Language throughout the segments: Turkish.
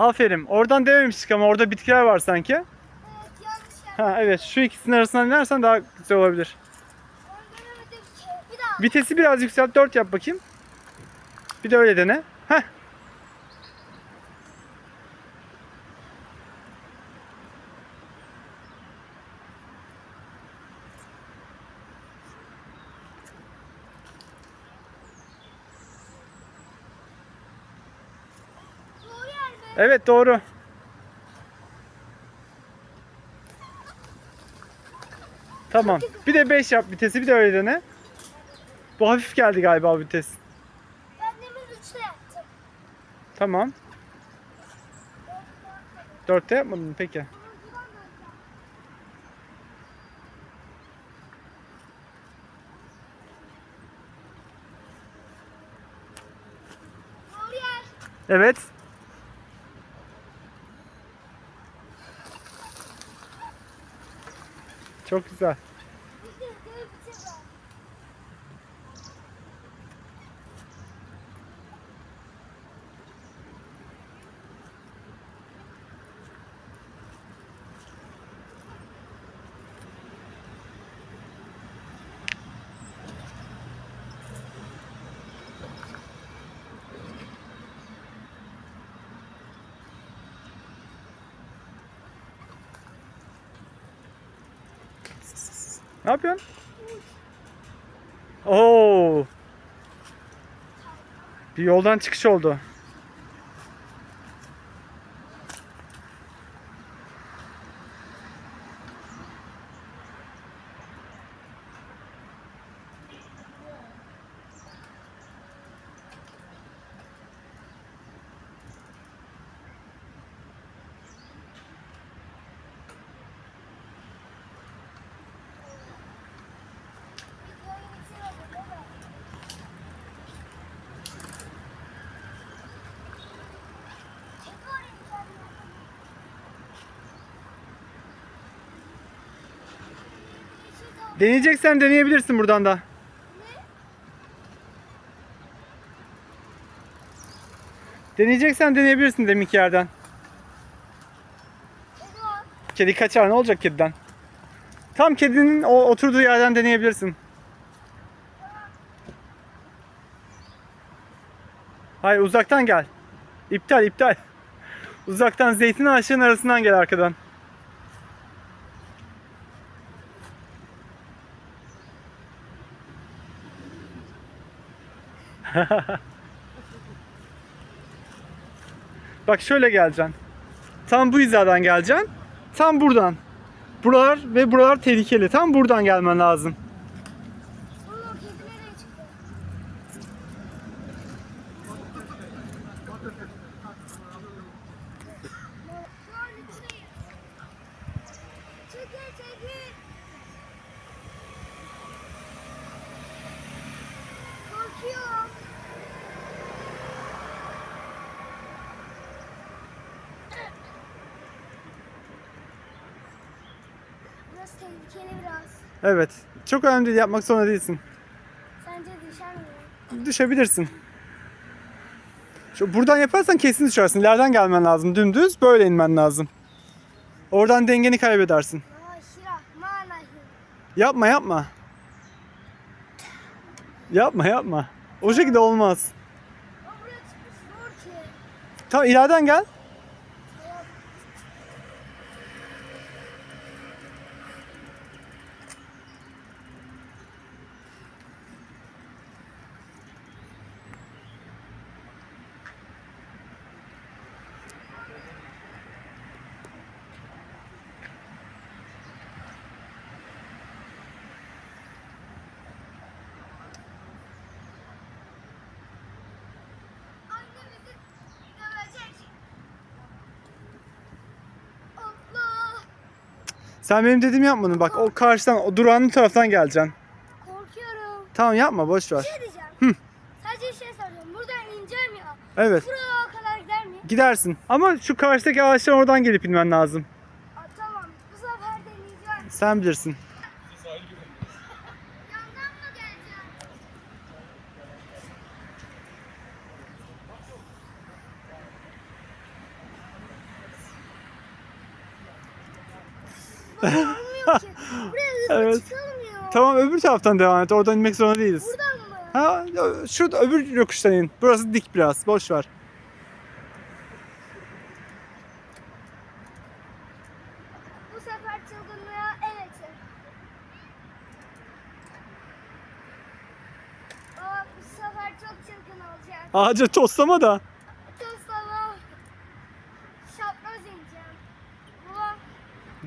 Aferin. Oradan dememiştik ama orada bitkiler var sanki. Evet. Ha evet şu ikisinin arasından inersen daha güzel olabilir. Bir daha. Vitesi biraz yükselt 4 yap bakayım. Bir de öyle dene. Heh. Doğru yer mi? Evet doğru. Tamam. Bir de 5 yap vitesi bir de öyle dene. Bu hafif geldi galiba vites. Ben demin yaptım. Tamam. 4'te yapmadın mı peki? Evet. Çok güzel. Ne yapıyorsun? Oo. Bir yoldan çıkış oldu. Deneyeceksen deneyebilirsin buradan da. Deneyeceksen deneyebilirsin deminki yerden. Kedi kaçar ne olacak kediden? Tam kedinin o oturduğu yerden deneyebilirsin. Hayır uzaktan gel. İptal iptal. Uzaktan zeytin ağaçlarının arasından gel arkadan. Bak şöyle geleceksin. Tam bu hizadan geleceksin. Tam buradan. Buralar ve buralar tehlikeli. Tam buradan gelmen lazım. Tehlikeli biraz. Evet. Çok önemli değil. Yapmak zorunda değilsin. Sence düşer mi? Düşebilirsin. Şu buradan yaparsan kesin düşersin. İleriden gelmen lazım. Dümdüz böyle inmen lazım. Oradan dengeni kaybedersin. Yapma yapma. Yapma yapma. O şekilde olmaz. Tamam ileriden gel. Sen benim dediğimi yapmadın. Bak o karşıdan o durağın taraftan geleceksin. Korkuyorum. Tamam yapma boş ver. Bir şey diyeceğim. Hı. Sadece bir şey soracağım. Buradan ineceğim ya. Evet. Buraya kadar gider miyim? Gidersin. Ama şu karşıdaki ağaçtan oradan gelip inmen lazım. Aa, tamam. Bu sefer deneyeceğim. Sen bilirsin. Evet. Tamam öbür taraftan devam et. Oradan inmek zorunda değiliz. Buradan mı? Ha, şurada öbür yokuştan in. Burası dik biraz. Boş ver. Bu sefer çılgınlığa evet. Aa, bu sefer çok çılgın olacak. Ağaca toslama da. Toslama. Şapraz ineceğim. Baba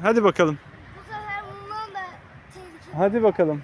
Hadi bakalım. bu sefer bundan da tehlikeli. Hadi bakalım.